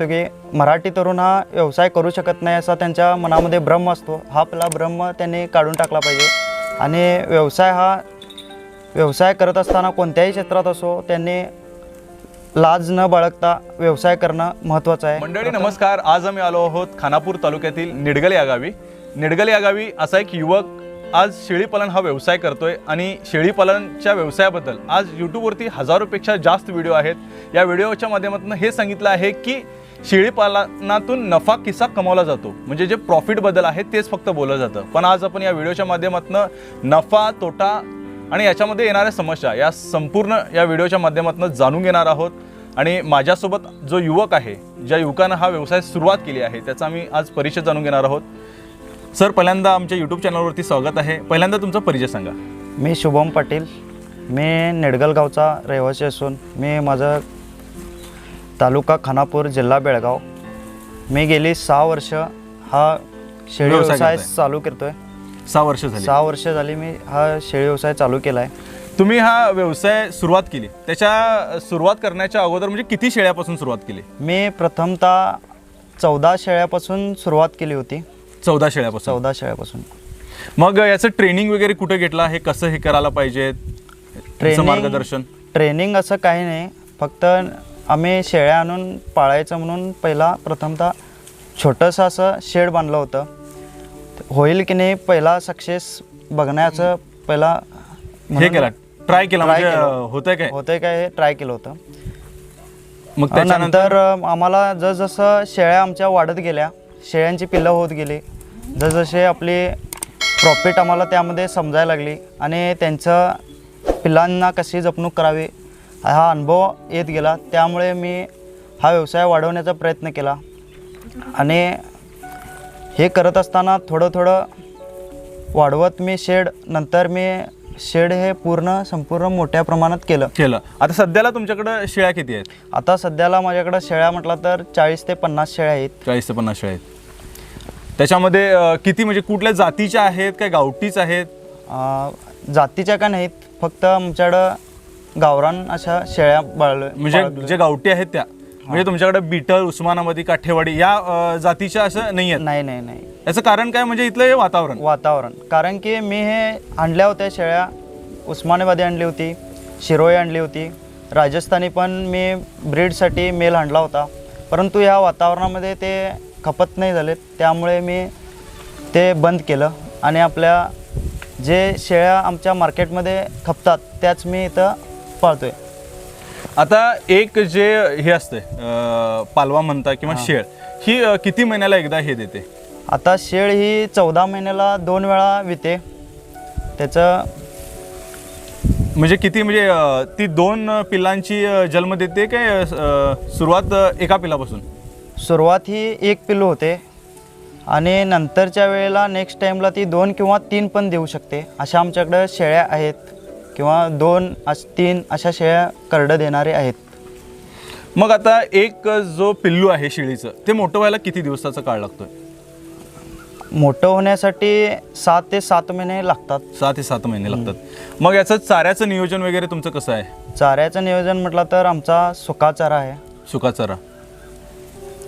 इच्छितो की मराठी तरुण हा व्यवसाय करू शकत नाही असा त्यांच्या मनामध्ये भ्रम असतो. हा आपला भ्रम त्यांनी काढून टाकला पाहिजे. आणि व्यवसाय हा व्यवसाय करत असताना कोणत्याही क्षेत्रात असो त्यांनी लाज न बाळगता व्यवसाय करणं महत्त्वाचं आहे. मंडळी नमस्कार. आज आम्ही आलो आहोत खानापूर तालुक्यातील निडगल या गावी. निडगल या गावी असा एक युवक आज शेळीपालन हा व्यवसाय करतोय आणि शेळीपालनच्या व्यवसायाबद्दल आज यूट्यूबवरती हजारोपेक्षा जास्त व्हिडिओ आहेत. या व्हिडिओच्या माध्यमातून हे सांगितलं आहे की शेळीपालनातून नफा किस्सा कमावला जातो. म्हणजे जे प्रॉफिटबद्दल आहे तेच फक्त बोललं जातं. पण आज आपण या व्हिडिओच्या माध्यमातून नफा तोटा आणि याच्यामध्ये येणाऱ्या समस्या या संपूर्ण या व्हिडिओच्या माध्यमातून जाणून घेणार आहोत. आणि माझ्यासोबत जो युवक आहे ज्या युवकानं हा व्यवसाय सुरुवात केली आहे त्याचा आम्ही आज परिचय जाणून घेणार आहोत. सर पहिल्यांदा आमच्या यूट्यूब चॅनलवरती स्वागत आहे. पहिल्यांदा तुमचा परिचय सांगा. मी शुभम पाटील. मी नेडगल गावचा रहिवासी असून मी माझं तालुका खानापूर जिल्हा बेळगाव. मी गेली सहा वर्ष हा शेळी व्यवसाय व्यवसाय करताय. चालू करतोय. सहा वर्ष झाली. सहा वर्ष झाली मी हा शेळी व्यवसाय चालू केला आहे तुम्ही हा व्यवसाय सुरुवात केली. त्याच्या सुरुवात करण्याच्या अगोदर म्हणजे किती शेळ्यापासून सुरुवात केली? मी प्रथमतः चौदा शेळ्यापासून सुरुवात केली होती. चौदा शेळ्यापासून. चौदा शेळ्यापासून. मग याचं ट्रेनिंग वगैरे कुठे घेतला हे कसं हे करायला पाहिजे? Training- मार्गदर्शन? ट्रेनिंग असं काही नाही. फक्त आम्ही शेळ्या आणून पाळायचं म्हणून पहिला प्रथमतः छोटंसं असं शेड बांधलं होतं. होईल की नाही पहिला सक्सेस बघण्याचं पहिला हे केला ट्राय केला म्हणजे होतंय काय? होतंय काय हे ट्राय केलं होतं. मग त्याच्यानंतर? नंतर अं, आम्हाला जसजसं शेळ्या आमच्या वाढत गेल्या शेळ्यांची पिल्लं होत गेली जसजसे आपली प्रॉफिट आम्हाला त्यामध्ये समजायला लागली आणि त्यांचं पिल्लांना कशी जपणूक करावी हा अनुभव येत गेला. त्यामुळे मी हा व्यवसाय वाढवण्याचा प्रयत्न केला. आणि हे करत असताना थोडं थोडं वाढवत मी शेड नंतर मी शेड हे पूर्ण संपूर्ण मोठ्या प्रमाणात केलं. केलं. आता सध्याला तुमच्याकडे शेळ्या किती आहेत? आता सध्याला माझ्याकडं शेळ्या म्हटलं तर चाळीस ते पन्नास शेळ्या आहेत. चाळीस ते पन्नास शेळ्या आहेत. त्याच्यामध्ये अं, किती म्हणजे कुठल्या जातीच्या आहेत काय गावठीच आहेत? अं, जातीच्या का नाहीत फक्त आमच्याकडं गावरान अशा शेळ्या बाळल म्हणजे जे गावठी आहेत त्या. म्हणजे तुमच्याकडे बिटल उस्मानाबादी काठेवाडी या अं, जातीच्या असं नाही आहेत? नाही नाही नाही. याचं कारण काय? म्हणजे इथलं हे वातावरण. वातावरण. कारण की मी हे आणल्या होत्या शेळ्या. उस्मानाबादी आणली होती शिरोई आणली होती. राजस्थानी पण मी ब्रीडसाठी मेल आणला होता. परंतु ह्या वातावरणामध्ये ते खपत नाही झालेत. त्यामुळे मी ते बंद केलं. आणि आपल्या जे शेळ्या आमच्या मार्केटमध्ये खपतात त्याच मी इथं पाळतोय. आता एक जे हे असते पालवा म्हणता किंवा शेळ ही अं, किती महिन्याला एकदा हे देते? आता शेळ ही चौदा महिन्याला दोन वेळा विते. त्याचं म्हणजे किती म्हणजे अं, ती दोन अं, पिल्लांची अं, जन्म देते काय अं, सुरुवात अं, एका पिल्लापासून सुरुवात ही एक पिल्लू होते आणि नंतरच्या वेळेला नेक्स्ट टाईमला ती दोन किंवा तीन पण देऊ शकते. अशा आमच्याकडं शेळ्या आहेत. किंवा दोन अश तीन अशा शेळ्या करडं देणारे आहेत. मग आता एक जो पिल्लू आहे शेळीचं ते मोठं व्हायला किती दिवसाचा काळ लागतोय? मोठं होण्यासाठी सात ते सात महिने लागतात. सहा ते सात महिने लागतात. मग याचं चाऱ्याचं नियोजन वगैरे तुमचं कसं आहे? चाऱ्याचं नियोजन म्हटलं तर आमचा सुका चारा आहे. सुका चारा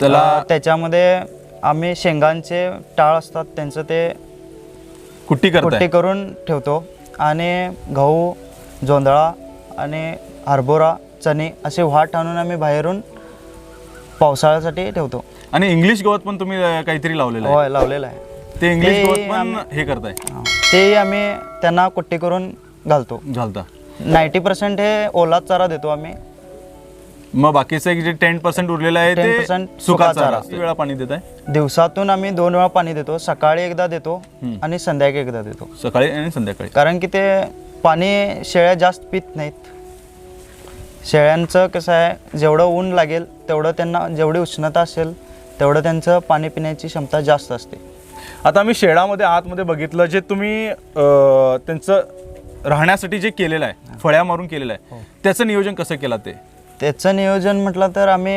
त्याला अं, त्याच्यामध्ये आम्ही शेंगांचे टाळ असतात त्यांचं ते कुट्टी करताय? कुट्टी करून ठेवतो. आणि गहू जोंधळा आणि हरभरा चणे असे वाट आणून आम्ही बाहेरून पावसाळ्यासाठी ठेवतो. आणि इंग्लिश गवत पण तुम्ही अं, काहीतरी लावलेलं आहे. होय लावलेलं आहे. ते इंग्लिश ते गवत पण हे करताय. हा. तेही आम्ही त्यांना कुट्टी करून घालतो. घालता. नाईन्टी पर्सेंट हे ओला चारा देतो आम्ही. मग बाकीचं एक जे टेन पर्सेंट उरलेलं आहे 10% ते सुका सुका चारा चारा असते. किती वेळा पाणी देत आहे? दिवसातून आम्ही दोन वेळा पाणी देतो. सकाळी एकदा देतो. आणि संध्याकाळी एकदा देतो. सकाळी आणि संध्याकाळी? कारण की ते पाणी शेळ्या जास्त पित नाहीत. शेळ्यांचं कसं आहे जेवढं ऊन लागेल तेवढं त्यांना जेवढी उष्णता असेल तेवढं त्यांचं पाणी पिण्याची क्षमता जास्त असते. आता मी शेळामध्ये आतमध्ये बघितलं जे तुम्ही अं, त्यांचं राहण्यासाठी जे केलेलं आहे फळ्या मारून केलेलं हो. आहे त्याचं नियोजन कसं केलं ते? त्याचं नियोजन म्हटलं तर आम्ही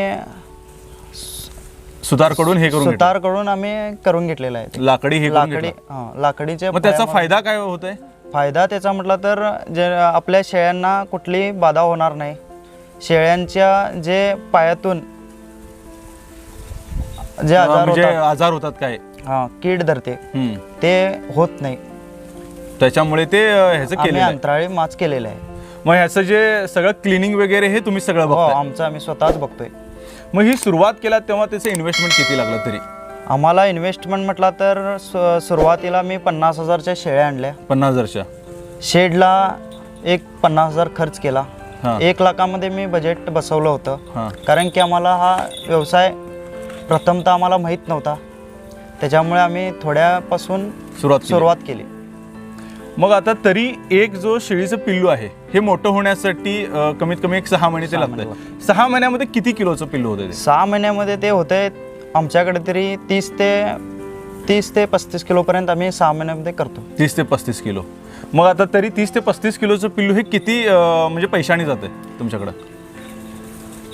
सुतारकडून हे करून घेतलं. सुतारकडून आम्ही करून घेतलेलं आहे ते. लाकडी हे करून लाकडी घेतलं. हां लाकडीचे मग त्याचा फायदा काय होतोय फायदा त्याचा म्हटलं तर जे आपल्या शेळ्यांना कुठली बाधा होणार नाही शेळ्यांच्या जे पायातून जे आजार म्हणजे होतात आजार होतात काय हा कीड धरते हम्म. ते होत नाही त्याच्यामुळे ते अं, ह्याचं आम्ही केलेलं आहे अंतराळी माच केलेलं आहे मग ह्याचं जे सगळं क्लिनिंग वगैरे हे तुम्ही सगळं हो बघताय? आमचं आम्ही स्वतःच बघतोय. मग ही सुरुवात केला तेव्हा त्याचं इन्व्हेस्टमेंट किती लागलं तरी? आम्हाला इन्व्हेस्टमेंट म्हटलं तर सु- सुरुवातीला मी पन्नास हजारच्या शेळ्या आणल्या. पन्नास हजारच्या? शेडला एक पन्नास हजार खर्च केला. हां. एक लाखामध्ये मी बजेट बसवलं होतं. कारण की आम्हाला हा व्यवसाय प्रथमतः आम्हाला माहीत नव्हता. त्याच्यामुळे आम्ही थोड्यापासून सुरुवात. सुरुवात केली. मग आता तरी एक जो शेळीचं पिल्लू आहे हे मोठं होण्यासाठी कमीत कमी एक सहा महिने ते महिने सहा महिन्यामध्ये किती किलोचं पिल्लू होतं ते? सहा महिन्यामध्ये ते होते आमच्याकडे तरी तीस ते तीस ते पस्तीस किलोपर्यंत आम्ही सहा महिन्यामध्ये करतो. तीस ते पस्तीस किलो. मग आता तरी तीस ते पस्तीस किलोचं पिल्लू हे किती अं, म्हणजे पैशाने जाते तुमच्याकडं?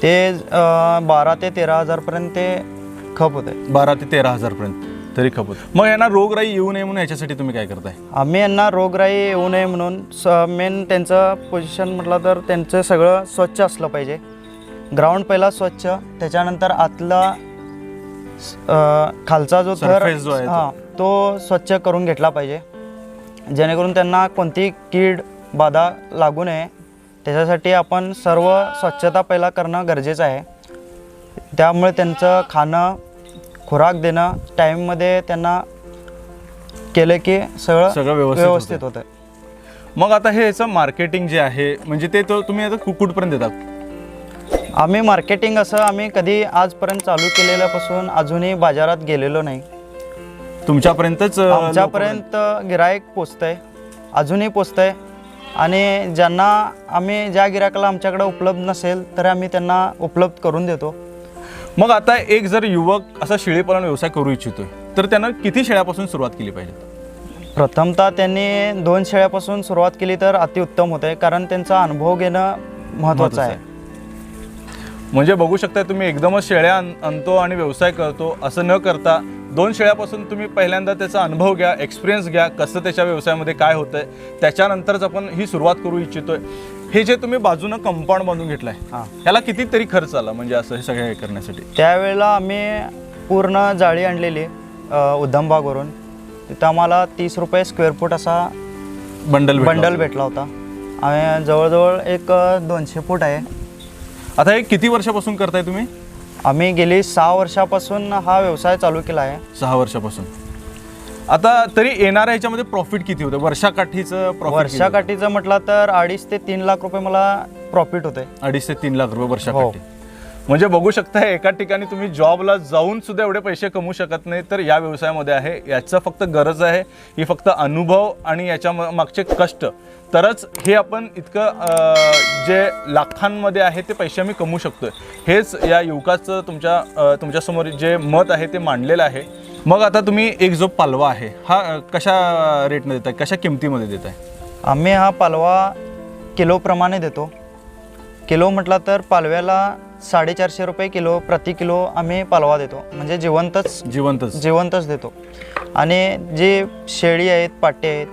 ते अं, बारा ते तेरा हजारपर्यंत ते खप होते बारा ते तेरा हजारपर्यंत. तरी खपत मग यांना रोगराई येऊ नये म्हणून याच्यासाठी तुम्ही काय करताय? आम्ही यांना रोगराई येऊ नये म्हणून मेन त्यांचं पोझिशन म्हटलं तर त्यांचं सगळं स्वच्छ असलं पाहिजे. ग्राउंड पहिला स्वच्छ त्याच्यानंतर आतला अं, खालचा जो थर Surface जो आहे तो. हां तो स्वच्छ करून घेतला पाहिजे. जेणेकरून त्यांना कोणती कीड बाधा लागू नये. त्याच्यासाठी आपण सर्व स्वच्छता पहिला करणं गरजेचं आहे. त्यामुळे त्यांचं खाणं खुराक देणं टाईममध्ये त्यांना केलं की सगळं सगळं व्यवस्थित व्यवस्थित होतं मग आता हे याचं मार्केटिंग जे आहे म्हणजे ते तो तुम्ही आता कु- कुठपर्यंत देतात? आम्ही मार्केटिंग असं आम्ही कधी आजपर्यंत चालू केलेल्यापासून अजूनही बाजारात गेलेलो नाही. तुमच्यापर्यंतच अं, आमच्यापर्यंत गिरायक पोचतंय अजूनही पोचतंय. आणि ज्यांना आम्ही ज्या गिरायकाला आमच्याकडे उपलब्ध नसेल तर आम्ही त्यांना उपलब्ध करून देतो. मग आता एक जर युवक असा शेळीपालन व्यवसाय करू इच्छितोय तर त्यानं किती शेळ्यापासून सुरुवात केली पाहिजे? प्रथमतः त्यांनी दोन शेळ्यापासून सुरुवात केली तर अतिउत्तम होतं आहे कारण त्यांचा अनुभव घेणं महत्त्वाचं आहे. म्हणजे बघू शकता तुम्ही एकदमच शेळ्या आण- आणतो आणि व्यवसाय करतो असं न करता दोन शेळ्यापासून तुम्ही पहिल्यांदा त्याचा अनुभव घ्या एक्सपिरियन्स घ्या कसं त्याच्या व्यवसायामध्ये काय होतंय त्याच्यानंतरच आपण ही सुरुवात करू इच्छितोय. हे जे तुम्ही बाजूनं कंपाऊंड बांधून घेतलंय हां. ह्याला कितीतरी खर्च आला म्हणजे असं हे सगळं हे करण्यासाठी? त्यावेळेला आम्ही पूर्ण जाळी आणलेली अ, उधमबागवरून. तिथं आम्हाला तीस रुपये स्क्वेअर फूट असा बंडल बंडल भेटला होता. आम्ही जवळजवळ एक अ, दोनशे फूट आहे. आता हे किती वर्षापासून करताय तुम्ही? आम्ही गेली सहा वर्षापासून हा व्यवसाय चालू केला आहे. सहा वर्षापासून. आता तरी येणाऱ्या ह्याच्यामध्ये प्रॉफिट किती होतं? वर्षाकाठीचं प्रॉफिट वर्षाकाठीचं म्हटलं तर अडीच ते तीन लाख रुपये मला प्रॉफिट होते अडीच ते तीन लाख रुपये वर्षाकाठी. हो. म्हणजे बघू शकता एका ठिकाणी तुम्ही जॉबला जाऊन सुद्धा एवढे पैसे कमवू शकत नाही तर या व्यवसायामध्ये आहे. याचं फक्त गरज आहे ही फक्त अनुभव आणि याच्या मागचे कष्ट. तरच हे आपण इतकं जे लाखांमध्ये आहे ते पैसे मी कमवू शकतो हेच या युवकाचं तुमच्या तुमच्यासमोर जे मत आहे ते मांडलेलं आहे. मग आता तुम्ही एक जो पालवा आहे हा कशा कशा रेटने आहे कशा किमतीमध्ये देत आहे आम्ही हा पालवा किलोप्रमाणे देतो. किलो म्हटला तर पालव्याला साडेचारशे रुपये किलो प्रति किलो आम्ही पालवा देतो. म्हणजे जिवंतच जिवंतच. जिवंतच देतो. आणि जे शेळी आहेत पाटे आहेत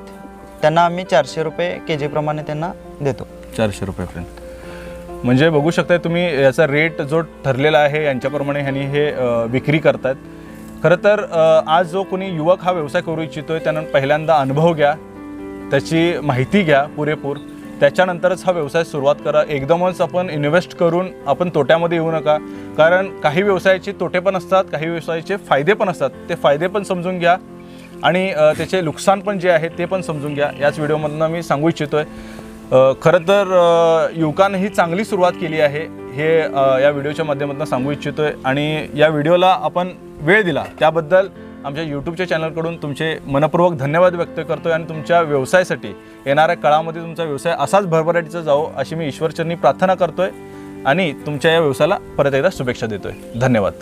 त्यांना आम्ही चारशे रुपये के जीप्रमाणे त्यांना देतो. चारशे रुपयापर्यंत म्हणजे बघू शकताय तुम्ही याचा रेट जो ठरलेला आहे यांच्याप्रमाणे ह्यांनी हे अ, विक्री करतायत. खरं तर अ, आज जो कोणी युवक हा व्यवसाय करू इच्छितोय त्यानं पहिल्यांदा अनुभव घ्या. त्याची माहिती घ्या पुरेपूर. त्याच्यानंतरच हा व्यवसाय सुरुवात करा. एकदमच आपण इन्व्हेस्ट करून आपण तोट्यामध्ये येऊ नका. कारण काही व्यवसायाचे तोटे पण असतात काही व्यवसायाचे फायदे पण असतात. ते फायदे पण समजून घ्या आणि त्याचे नुकसान पण जे आहे ते पण समजून घ्या. याच व्हिडिओमधनं मी सांगू इच्छितोय. आहे खरं तर युवकांनी युवकानं ही चांगली सुरुवात केली आहे हे या व्हिडिओच्या माध्यमातून सांगू इच्छितोय. आणि या व्हिडिओला आपण वेळ दिला. त्याबद्दल आमच्या यूट्यूबच्या चॅनलकडून तुमचे मनपूर्वक धन्यवाद व्यक्त करतोय आणि तुमच्या व्यवसायासाठी येणाऱ्या काळामध्ये तुमचा व्यवसाय असाच भरभराटीचा जावो अशी मी ईश्वरचरणी प्रार्थना करतोय आणि तुमच्या या व्यवसायाला परत एकदा शुभेच्छा देतोय. धन्यवाद.